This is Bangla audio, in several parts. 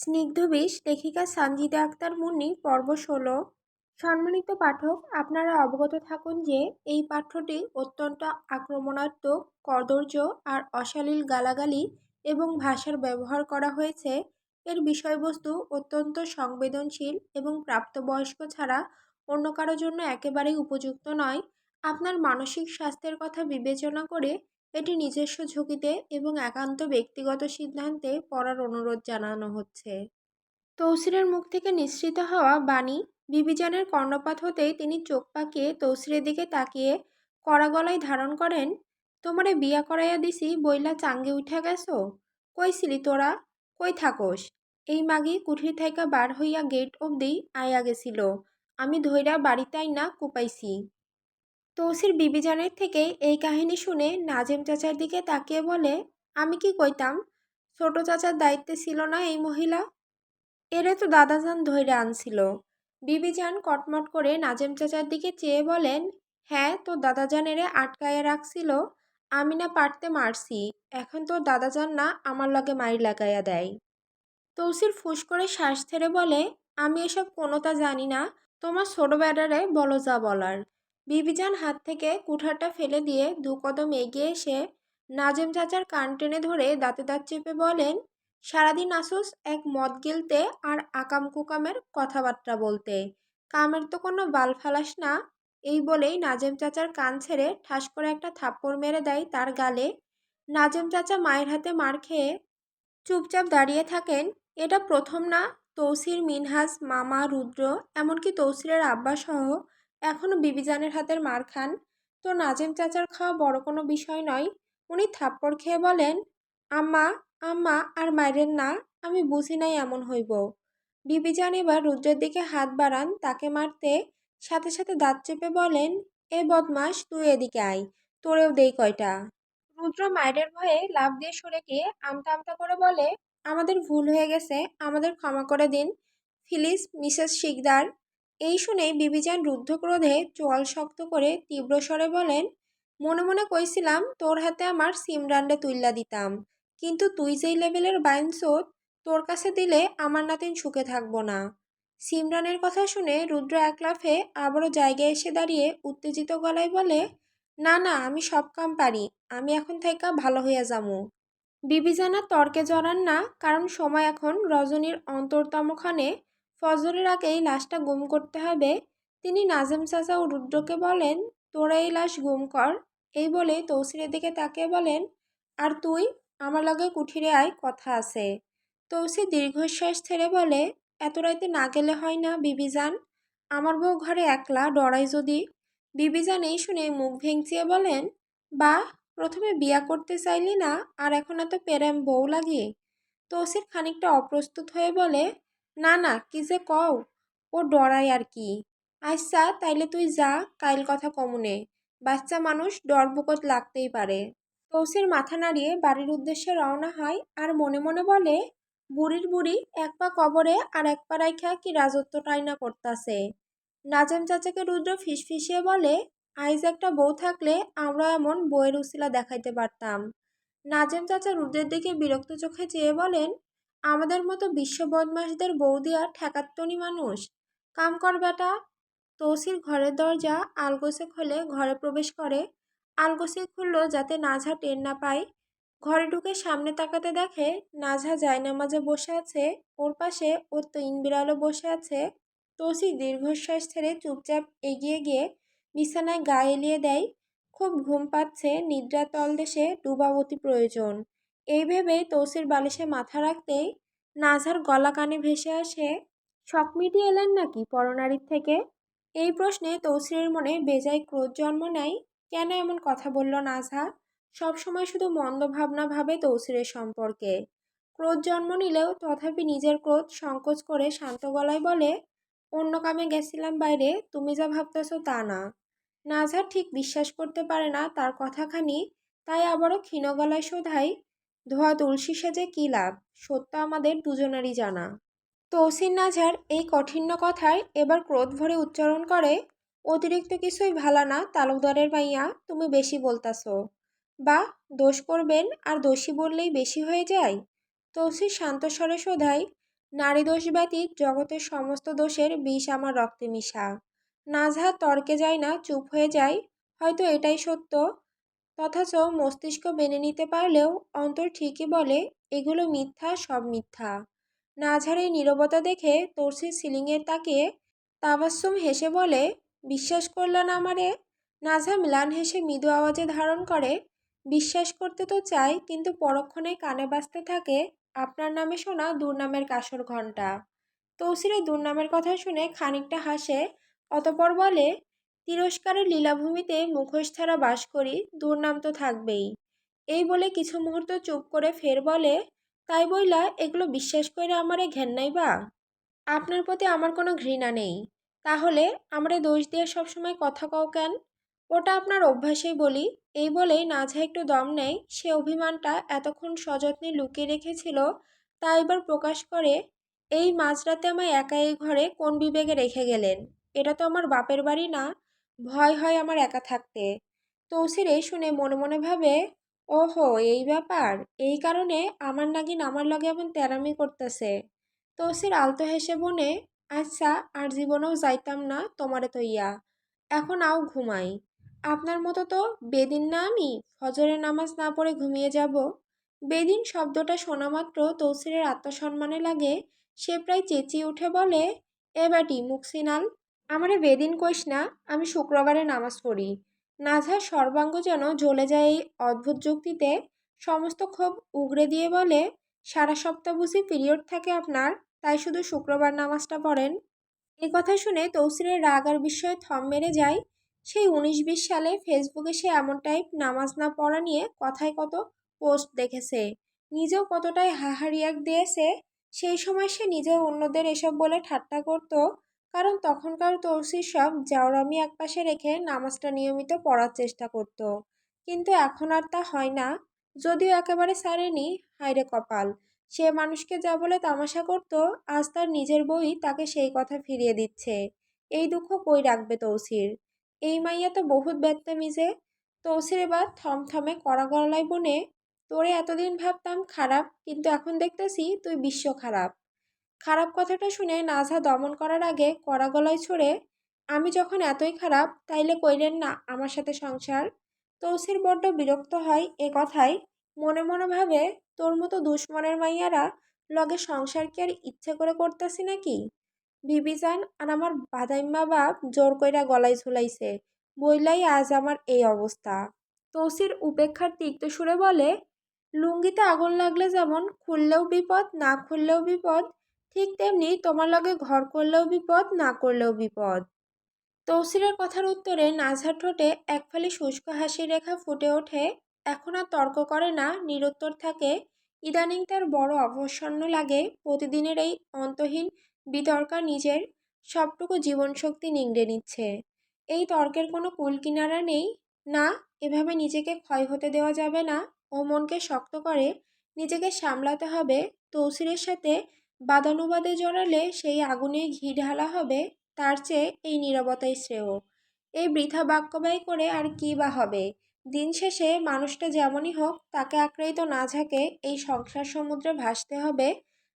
স্নিগ্ধবিষ লেখিকা সানজিদা আক্তার মুন্নি, পর্ব ষোলো। সম্মানিত পাঠক, আপনারা অবগত থাকুন যে এই পাঠ্যটি অত্যন্ত আক্রমণাত্মক কদর্য আর অশালীল গালাগালি এবং ভাষার ব্যবহার করা হয়েছে। এর বিষয়বস্তু অত্যন্ত সংবেদনশীল এবং প্রাপ্তবয়স্ক ছাড়া অন্য কারও জন্য একেবারেই উপযুক্ত নয়। আপনার মানসিক স্বাস্থ্যের কথা বিবেচনা করে এটি নিজস্ব ঝুঁকিতে এবং একান্ত ব্যক্তিগত সিদ্ধান্তে পড়ার অনুরোধ জানানো হচ্ছে। তৌসিরের মুখ থেকে নিঃসৃত হওয়া বাণী বিবিজানের কর্ণপাত হতেই তিনি চোখ পাকিয়ে তৌসিরের দিকে তাকিয়ে কড়া গলায় ধারণ করেন, তোমারে বিয়া করাইয়া দিছি, বইলা চাঙ্গে উঠা গেছো? কই ছিলি তোরা? কই থাকোস? এই মাগি কুঠির থাইকা বার হইয়া গেট অবধি আইয়া গেছিল। আমি ধইরা বাড়িতে না কুপাইছি। তৌসির বিবিজানের থেকে এই কাহিনী শুনে নাজেম চাচার দিকে তাকিয়ে বলে, আমি কি কইতাম? ছোট চাচার দায়িত্বে ছিল না এই মহিলা? এরে তো দাদাজান ধৈর্য আনছিল। বিবিজান কটমট করে নাজেম চাচার দিকে চেয়ে বলেন হ্যাঁ তোর দাদাজান এরে আটকায়া রাখছিল। আমি না পারতে মারছি। এখন তোর দাদাজান না আমার লগে মারি লাগাইয়া দেয়। তৌসির ফুস করে শ্বাস ছেড়ে বলে, আমি এসব কোনোটা জানি না। তোমার ছোট বেড়ারে বলো যা বলার। বিবিজান হাত থেকে কুঠারটা ফেলে দিয়ে দু কদম এগিয়ে এসে নাজেম চাচার কান টেনে ধরে দাঁতে দাঁত চেপে বলেন, সারাদিন আসুস এক মদ গিলতে আর আকাম কুকামের কথাবার্তা বলতে। কামের তো কোনো বাল ফালাস না। এই বলেই নাজেম চাচার কান ছেড়ে ঠাস করে একটা থাপ্পড় মেরে দেয় তার গালে। নাজেম চাচা মায়ের হাতে মার খেয়ে চুপচাপ দাঁড়িয়ে থাকেন, এটা প্রথম না, তৌসির মিনহাজ মামা, রুদ্র, এমনকি তৌসিরের আব্বা সহ এখনও বিবিজানের হাতের মার খান। তো নাজেম চাচার খাওয়া বড় কোনো বিষয় নয়। উনি থাপ্পড় খেয়ে বলেন, আম্মা আম্মা, আর মায়ের না, আমি বুঝি নাই এমন হইব। বিবিজান এবার রুদ্রের দিকে হাত বাড়ান, তাকে মারতে সাথে সাথে দাঁত চেপে বলেন, এ বদমাস তুই এদিকে আয়, তোরেও দেই কয়টা। রুদ্র মায়ের ভয়ে লাভ দিয়ে সরে গিয়ে আমতা আমতা করে বলে, আমাদের ভুল হয়ে গেছে, আমাদের ক্ষমা করে দিন। ফিলিস, মিসেস শিকদার এই শুনেই বিবিজান রুদ্ধক্রোধে চোয়াল শক্ত করে তীব্র স্বরে বলেন, মনে মনে কইছিলাম তোর হাতে আমার সিমরান্ডে তুইল্লা দিতাম, কিন্তু তুই যেই লেভেলের বাইনসোত তোর কাছে দিলে আমার নাতিন সুখে থাকব না। সিমরানের কথা শুনে রুদ্র এক লাফে আবারও জায়গায় এসে দাঁড়িয়ে উত্তেজিত গলায় বলে, না না, আমি সব কাম পারি, আমি এখন থেকে ভালো হইয়া যামু। বিবিজানা তর্কে জড়ান না, কারণ সময় এখন রজনীর অন্তরতমখানে ফজরের আগেই লাশটা গুম করতে হবে। তিনি নাজেম চাচা ও রুদ্রকে বলেন, তোরা এই লাশ গুম কর। এই বলে তৌসিরের দিকে তাকিয়ে বলেন, আর তুই? আমার লগে কুঠিরে আয়, কথা আছে। তৌসি দীর্ঘশ্বাস ছেড়ে বলে, এত রাইতে না গেলে হয় না, বিবিজান। আমার বউ ঘরে একলা, ডরাই যদি। বিবিজান এই শুনে মুখ ভেঙচিয়ে বলেন বা প্রথমে বিয়া করতে চাইলি না, আর এখন এত প্রেম বউ লাগে তৌসির খানিকটা অপ্রস্তুত হয়ে বলে না না, কি যে কও? ও ডরাই আর কি। আচ্ছা তাইলে তুই যা, কাইল কথা কমুনে বাচ্চা মানুষ ডর বুকত লাগতেই পারে। তৌসির মাথা নাড়িয়ে বাড়ির উদ্দেশ্যে রওনা হয় আর মনে মনে বলে, বুড়ির বুড়ি, এক পা কবরে আর এক পা রাইখা কি রাজত্ব টাইনা করতাছে? নাজেম চাচাকে রুদ্র ফিসফিসিয়ে বলে, আইজ একটা বউ থাকলে আমরা এমন বইয়ের উসিলা দেখাইতে পারতাম। নাজেম চাচা রুদ্রের দিকে বিরক্ত চোখে চেয়ে বলেন আমাদের মতো বিশ্ব বদমাসদের বৌদি আর ঠেকাত্তনি মানুষ? কাম কর বেটা। তৌসির ঘরের দরজা আলগোসে খুলে, ঘরে প্রবেশ করে। আলগোসে খুলল যাতে নাঝা টের না পায়। ঘরে ঢুকে সামনে তাকাতে দেখে নাঝা জায়নামাজে বসে আছে। ওর পাশে ওর তিন বিড়ালও বসে আছে। তৌসি দীর্ঘশ্বাস ছেড়ে চুপচাপ এগিয়ে গিয়ে বিছানায় গা এলিয়ে দেয়। খুব ঘুম পাচ্ছে, নিদ্রা তলদেশে ডুবাবতী প্রয়োজন। এই ভেবে তৌসির বালিশে মাথা রাখতেই নাঝার গলা কানে ভেসে আসে, শখ মিটিয়ে এলেন নাকি পরনারীর থেকে? এই প্রশ্নে তৌসিরের মনে বেজায় ক্রোধ জন্ম নেয়। কেন এমন কথা বলল নাঝা সবসময় শুধু মন্দ ভাবনা ভাবে তৌসিরের সম্পর্কে। ক্রোধ জন্ম নিলেও তথাপি নিজের ক্রোধ সংকোচ করে শান্ত গলায় বলে, অন্য কামে গেছিলাম বাইরে, তুমি যা ভাবতেছো তা না। নাঝার ঠিক বিশ্বাস করতে পারে না তার কথাখানি, তাই আবারও ক্ষীণ গলায় শোধাই ধোয়া তুলসী সেজে কী লাভ? সত্য আমাদের দুজনেরই জানা। তৌসিন নাঝার এই কঠিন্য কথায় এবার ক্রোধ ভরে উচ্চারণ করে, অতিরিক্ত কিছুই ভালা না, তালুকদারের মাইয়া তুমি বেশি বলতাছ। বা, দোষ করবেন আর দোষী বললেই বেশি হয়ে যায়? তৌসির শান্ত স্বরে শোধায়, নারী দোষ ব্যতীত জগতের সমস্ত দোষের বিষ আমার রক্তে মিশা। নাজহা তর্কে যায় না, চুপ হয়ে যায়। হয়তো এটাই সত্য। অথচ মস্তিষ্ক মেনে নিতে পারলেও অন্তর ঠিকই বলে, এগুলো মিথ্যা, সব মিথ্যা। এই নীরবতা দেখে তরসির সিলিংয়ে তাকিয়ে তাবাস্সুম হেসে বলে, বিশ্বাস করল না আমারে। নাঝা ম্লান হেসে মৃদু আওয়াজে ধারণ করে, বিশ্বাস করতে তো চাই, কিন্তু পরক্ষণে কানে বাজতে থাকে, আপনার নামে শোনা দুর্নামের কাসর ঘণ্টা। তৌসির দুর্নামের কথা শুনে খানিকটা হাসে, অতপর বলে তিরস্কারের লীলাভূমিতে মুখোশ ছাড়া বাস করি, দুর্নাম তো থাকবেই। এই বলে কিছু মুহূর্ত চুপ করে ফের বলে, তাই বইলা এগুলো বিশ্বাস করে আমারে ঘেন্নাই বা? আপনার প্রতি আমার কোনো ঘৃণা নেই। তাহলে আমারে দোষ দিয়ে সবসময় কথা কও কেন? ওটা আপনার অভ্যাসেই বলি। এই বলেই নাঝা একটু দম নেয়। সে অভিমানটা এতক্ষণ সযত্নে লুকিয়ে রেখেছিল, তা এবার প্রকাশ করে, এই মাঝরাতে আমায় একা এই ঘরে কোন বিবেকে রেখে গেলেন? এটা তো আমার বাপের বাড়ি না। ভয় হয় আমার একা থাকতে। তৌসির এই শুনে মনে মনে ভাবে, ওহো, এই ব্যাপার। এই কারণে আমার নাগিন আমার লগে এমন তেরামি করতেছে। তৌসির আলতো হেসে বনে আচ্ছা আর জীবনেও যাইতাম না তোমারে তৈয়া এখন আও ঘুমাই। আপনার মতো তো বেদিন না আমি, ফজরের নামাজ না পড়ে ঘুমিয়ে যাব। বেদিন শব্দটা শোনা মাত্র তৌসিরের আত্মসম্মানে লাগে, সে প্রায় চেঁচিয়ে উঠে বলে, এ ব্যাটি মুখসিনাল আমারে বেদিন কইস না, আমি শুক্রবারে নামাজ পড়ি। নাঝার সর্বাঙ্গ যেন জ্বলে যায় এই অদ্ভুত যুক্তিতে, সমস্ত ক্ষোভ উগড়ে দিয়ে বলে, সারা সপ্তাহ বুঝি পিরিয়ড থাকে আপনার, তাই শুধু শুক্রবার নামাজটা পড়েন? এ কথা শুনে তৌসিরের রাগ আর বিস্ময়ে থম মেরে যায়। সেই উনিশ বিশ সালে ফেসবুকে সে এমন টাইপ নামাজ না পড়া নিয়ে কথায় কত পোস্ট দেখেছে। নিজেও কতটাই হাহারিয়াক দিয়েছে, সেই সময় সে নিজেও অন্যদের এসব বলে ঠাট্টা করত কারণ তখনকার তৌসির সব জাওরামি একপাশে রেখে নামাজটা নিয়মিত পড়ার চেষ্টা করত। কিন্তু এখন আর তা হয় না। যদিও একেবারে সারেনি, হায়রে কপাল। সে মানুষকে যা বলে তামাশা করত, আজ তার নিজের বই তাকে সেই কথা ফিরিয়ে দিচ্ছে। এই দুঃখ কই রাখবে তৌসির? এই মাইয়া তো বহুত ব্যত্তামিজে তৌসির এবার থমথমে কড়া গলায় বনে, তোরে এতদিন ভাবতাম খারাপ, কিন্তু এখন দেখতেছি তুই বিশ্ব খারাপ। খারাপ কথাটা শুনে নাজা দমন করার আগে কড়া গলায় ছড়ে, আমি যখন এতই খারাপ, তাইলে কইলেন না আমার সাথে সংসার? তৌসির বড্ড বিরক্ত হয় এ কথায়। মনে মনে ভাবে, তোর মতো দুশ্মনের মাইয়ারা লগে সংসার কি আর ইচ্ছে করে করতেছি নাকি? বিবিজান আর আমার বাদাইম্মা বাপ জোর কইরা গলায় ঝুলাইছে, বইলাই আজ আমার এই অবস্থা। তৌসির উপেক্ষার তিক্ত সুরে বলে, লুঙ্গিতে আগুন লাগলে যেমন খুললেও বিপদ, না খুললেও বিপদ ঠিক তেমনি তোমার লগে ঘর করলেও বিপদ, না করলেও বিপদ। তৌসিরের কথার উত্তরে নাঝার ঠোঁটে এক ফালি শুষ্ক হাসির রেখা ফুটে ওঠে। এখন আর তর্ক করে না, নিরুত্তর থাকে। ইদানিং তার বড় অবসন্ন লাগে। প্রতিদিনের এই অন্তহীন বিতর্কা নিজের সবটুকু জীবনশক্তি নিংড়ে নিচ্ছে। এই তর্কের কোনো কুল কিনারা নেই। না, এভাবে নিজেকে ক্ষয় হতে দেওয়া যাবে না। ও মনকে শক্ত করে নিজেকে সামলাতে হবে। তৌসিরের সাথে বাদানুবাদে জড়ালে সেই আগুনে ঘি ঢালা হবে, তার চেয়ে এই নীরবতাই শ্রেয়। এই বৃথা বাক্য ব্যয় করে আর কী বা হবে? দিন শেষে মানুষটা যেমনই হোক, তাকে আক্রায়িত না ঝাঁকে এই সংসার সমুদ্রে ভাসতে হবে,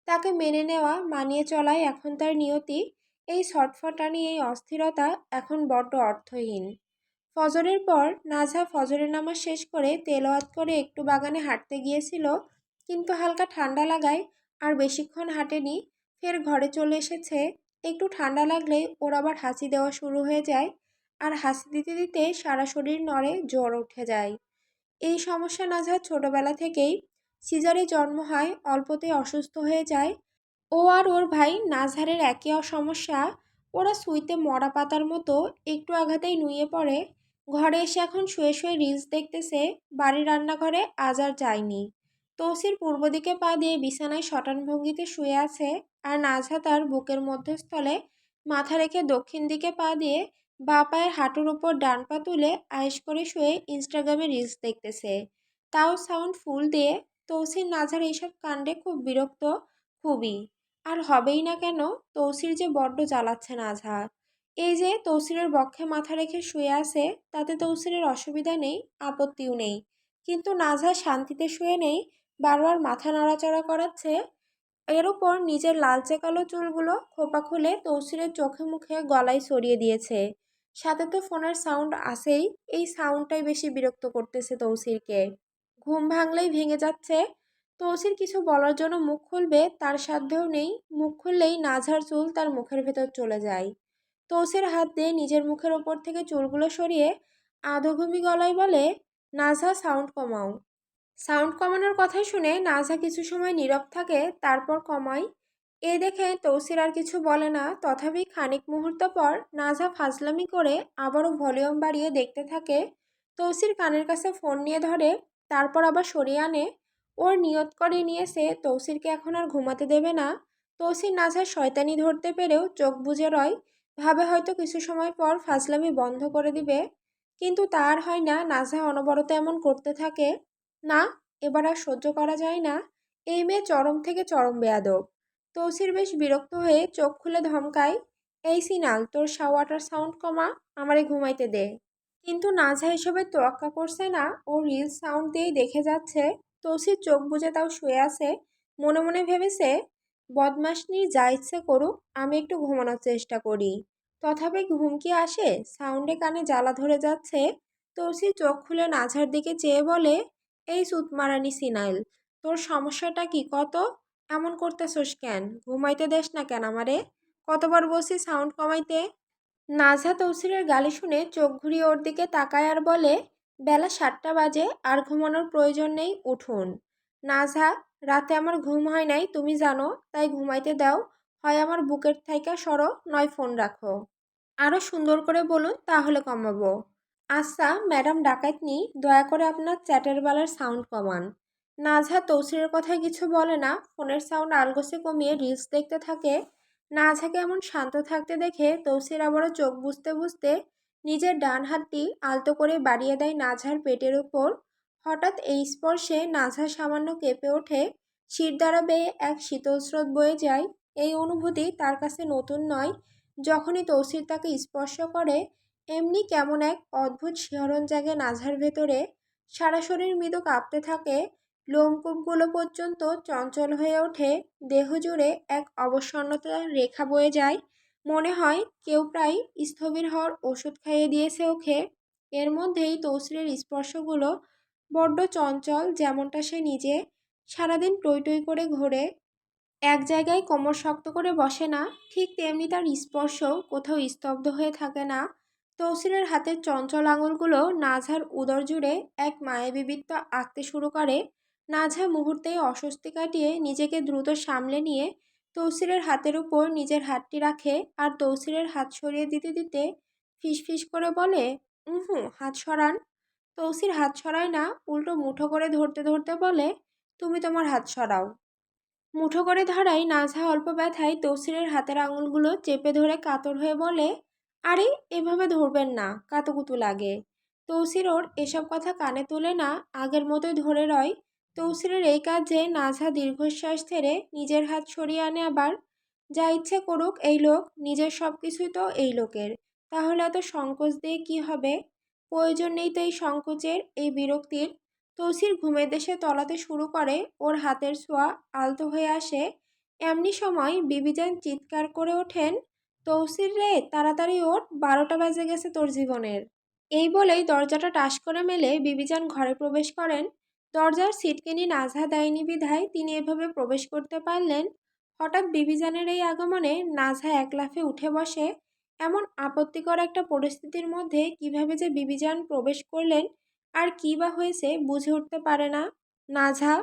তাকে মেনে নেওয়া, মানিয়ে চলাই এখন তার নিয়তি, এই ছটফটানি, এই অস্থিরতা এখন বড্ড অর্থহীন। ফজরের পর নাজা ফজরের নামাজ শেষ করে তেলাওয়াত করে একটু বাগানে হাঁটতে গিয়েছিল, কিন্তু হালকা ঠান্ডা লাগায় আর বেশিক্ষণ হাঁটেনি, ফের ঘরে চলে এসেছে। একটু ঠান্ডা লাগলে ওর আবার হাসি দেওয়া শুরু হয়ে যায় আর হাসি দিতে দিতে সারা শরীর নড়ে, জ্বর উঠে যায়। এই সমস্যা নাজার ছোটবেলা থেকেই সিজারে জন্ম হয়, অল্পতেই অসুস্থ হয়ে যায়। ও আর ওর ভাই নাজহারের একই সমস্যা ওরা সুইতে মরা পাতার মতো একটু আঘাতেই নুয়ে পড়ে। ঘরে এসে এখন শুয়ে শুয়ে রিলস দেখতেছে, বাড়ির রান্নাঘরে আজ আর যায়নি। তৌসির পূর্ব দিকে পা দিয়ে বিছানায় শটান ভঙ্গিতে শুয়ে আছে আর নাজহা তার বুকের মধ্যস্থলে মাথা রেখে দক্ষিণ দিকে পা দিয়ে বা পায়ের হাঁটুর উপর ডান পা তুলে আয়েস করে শুয়ে ইনস্টাগ্রামে রিলস দেখতেছে। তাও সাউন্ড ফুল দিয়ে তৌসির নাজার এইসব কাণ্ডে খুব বিরক্ত, খুবই। আর হবেই না কেন, তৌসির যে বড্ড জ্বালাচ্ছে নাঝা এই যে তৌসিরের বক্ষে মাথা রেখে শুয়ে আছে, তাতে তৌসিরের অসুবিধা নেই, আপত্তিও নেই। কিন্তু নাঝা শান্তিতে শুয়ে নেই বারবার মাথা নাড়াচাড়া করাচ্ছে, এর ওপর নিজের লালচে কালো চুলগুলো খোপা খুলে তৌসিরের চোখে মুখে গলায় সরিয়ে দিয়েছে। সাথে তো ফোনের সাউন্ড আসেই এই সাউন্ডটাই বেশি বিরক্ত করতেছে তৌসিরকে। ঘুম ভাঙলেই ভেঙে যাচ্ছে। তৌসির কিছু বলার জন্য মুখ খুলবে, তার সাধ্যেও নেই। মুখ খুললেই নাঝার চুল তার মুখের ভেতর চলে যায়। তৌসির হাত দিয়ে নিজের মুখের ওপর থেকে চুলগুলো সরিয়ে আধঘুমি গলায় বলে নাঝা সাউন্ড কমাও। সাউন্ড কমানোর কথা শুনে নাঝা কিছু সময় নীরব থাকে, তারপর কমায়, এ দেখে তৌসির আর কিছু বলে না, তথাপি খানিক মুহূর্ত পর নাঝা ফাজলামি করে আবারও ভলিউম বাড়িয়ে দেখতে থাকে, তৌসির কানের কাছে ফোন নিয়ে ধরে, তারপর আবার সরিয়ে আনে, ওর নিয়ত করে নিয়েছে তৌসিরকে এখন আর ঘুমাতে দেবে না, তৌসির নাঝার শয়তানি ধরতে পেরেও চোখ বুজে রয়, ভাবে হয়তো কিছু সময় পর ফাজলামি বন্ধ করে দিবে, কিন্তু তার হয় না, নাজা অনবরত এমন করতে থাকে না, এবার আর সহ্য করা যায় না। এই মেয়ে চরম থেকে চরম বেয়াদব। তৌসির বেশ বিরক্ত হয়ে চোখ খুলে ধমকায়, এই সিনাল, তোর শাওয়াটার সাউন্ড কমা, আমারে ঘুমাইতে দে। কিন্তু নাঝা এসবে তোয়াক্কা করছে না, ও রিল সাউন্ড দিয়েই দেখে যাচ্ছে। তৌসির চোখ বুজে তাও শুয়ে আছে, মনে মনে ভেবেছে বদমাসনির যা ইচ্ছে করুক, আমি একটু ঘুমানোর চেষ্টা করি। তথাপি ঘুম কি আসে? সাউন্ডে কানে জ্বালা ধরে যাচ্ছে। তৌসির চোখ খুলে নাঝার দিকে চেয়ে বলে এই সুতমারানি সিনাইল, তোর সমস্যাটা কি? কত? এমন করতেছোস কেন? ঘুমাইতে দেস না কেন আমারে? কতবার বলছি সাউন্ড কমাইতে? নাঝা তৌসিরের গালি শুনে চোখ ঘুরিয়ে ওর দিকে তাকায় আর বলে, বেলা সাতটা বাজে, আর ঘুমানোর প্রয়োজন নেই, উঠুন। নাঝা রাতে আমার ঘুম হয় নাই, তুমি জানো, তাই ঘুমাইতে দাও। হয় আমার বুকের থাইকা সরো, নয় ফোন রাখো। আরও সুন্দর করে বলুন, তাহলে কমাবো। আচ্ছা ম্যাডাম ডাকাতনি দয়া করে আপনার চ্যাটের বেলার সাউন্ড কমান। নাঝা তৌসিরের কথায় কিছু বলে না, ফোনের সাউন্ড আলগোসে কমিয়ে রিলস দেখতে থাকে। নাঝাকে এমন শান্ত থাকতে দেখে তৌসির আবারও চোখ বুঝতে বুঝতে নিজের ডান হাতটি আলতো করে বাড়িয়ে দেয় নাঝার পেটের উপর হঠাৎ এই স্পর্শে নাঝা সামান্য কেঁপে ওঠে, শির দ্বারা বেয়ে এক শীতল স্রোত বয়ে যায়। এই অনুভূতি তার কাছে নতুন নয়। যখনই তৌসির তাকে স্পর্শ করে এমনি কেমন এক অদ্ভুত শিহরণ জাগে নাঝার ভেতরে। সারা শরীর মৃদু কাঁপতে থাকে। লোমকূপগুলো পর্যন্ত চঞ্চল হয়ে ওঠে। দেহ জুড়ে এক অবসন্নতার রেখা বয়ে যায়। মনে হয় কেউ প্রায় স্থবির হওয়ার ওষুধ খাইয়ে দিয়েছে ওকে। এর মধ্যেই তৌসিরের স্পর্শগুলো বড্ড চঞ্চল যেমনটা সে নিজে সারাদিন টই টই করে ঘোরে। এক জায়গায় কোমর শক্ত করে বসে না, ঠিক তেমনি তার স্পর্শ কোথাও স্তব্ধ হয়ে থাকে না। তৌসিরের হাতের চঞ্চল আঙুলগুলো নাঝার উদর জুড়ে এক মায়াবিবৃত্ত আঁকতে শুরু করে নাঝা মুহূর্তেই অস্বস্তি কাটিয়ে নিজেকে দ্রুত সামলে নিয়ে তৌসিরের হাতের উপর নিজের হাতটি রাখে আর তৌসিরের হাত সরিয়ে দিতে দিতে ফিসফিস করে বলে হুম হাত সরান। তৌসির হাত সরায় না, উল্টো মুঠো করে ধরতে ধরতে বলে, তুমি তোমার হাত সরাও। মুঠো করে ধরাই নাঝা অল্প ব্যথায় তৌসিরের হাতের আঙুলগুলো চেপে ধরে কাতর হয়ে বলে আরে, এভাবে ধরবেন না, কাতুকুতু লাগে। তৌসির ওর এসব কথা কানে তোলে না, আগের মতোই ধরে রয়। তৌসিরের এই কাজে নাঝা দীর্ঘশ্বাস ছেড়ে নিজের হাত সরিয়ে আনে আবার। যা ইচ্ছে করুক এই লোক, নিজের সব কিছুই তো এই লোকের। তাহলে এত সংকোচ দিয়ে কি হবে? প্রয়োজন নেই তো এই সংকোচের, এই বিরক্তির। তৌসির ঘুমের দেশে তলাতে শুরু করে, ওর হাতের ছোঁয়া আলতো হয়ে আসে। এমনি সময় বিবিজান চিৎকার করে ওঠেন তৌসির রে, তাড়াতাড়ি ওঠ, বারোটা বেজে গেছে তোর জীবনের। এই বলেই দরজাটা টাস করে মেলে বিবিজান ঘরে প্রবেশ করেন। দরজার সিটকেনি নাজহা দেয়নি বিধায় তিনি এভাবে প্রবেশ করতে পারলেন। হঠাৎ বিবিজানের এই আগমনে নাজহা এক লাফে উঠে বসে, এমন আপত্তিকর একটা পরিস্থিতির মধ্যে কীভাবে যে বিবিজান প্রবেশ করলেন, আর কী বা হয়েছে বুঝে উঠতে পারে না। নাঝা